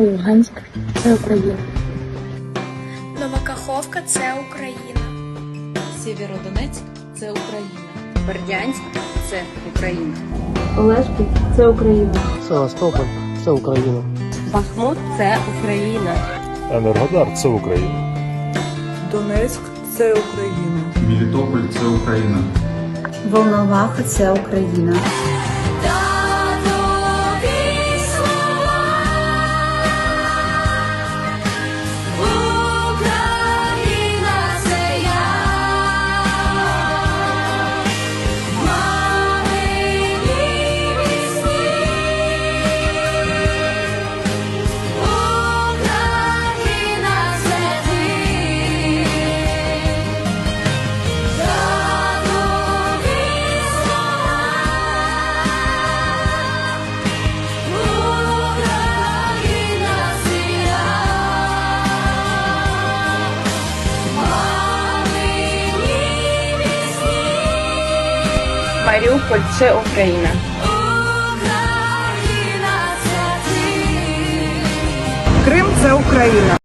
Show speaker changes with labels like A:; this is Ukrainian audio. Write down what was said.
A: Луганськ це Україна.
B: Нова Каховка це Україна.
C: Сєвєродонецьк це Україна.
D: Бердянськ це Україна.
A: Олешки це Україна.
E: Севастополь це Україна.
D: Бахмут це Україна.
F: Енергодар це Україна.
G: Донецьк це Україна.
H: Мелітополь це Україна.
I: Волноваха це Україна.
D: Маріуполь це Україна.
G: Крим це Україна.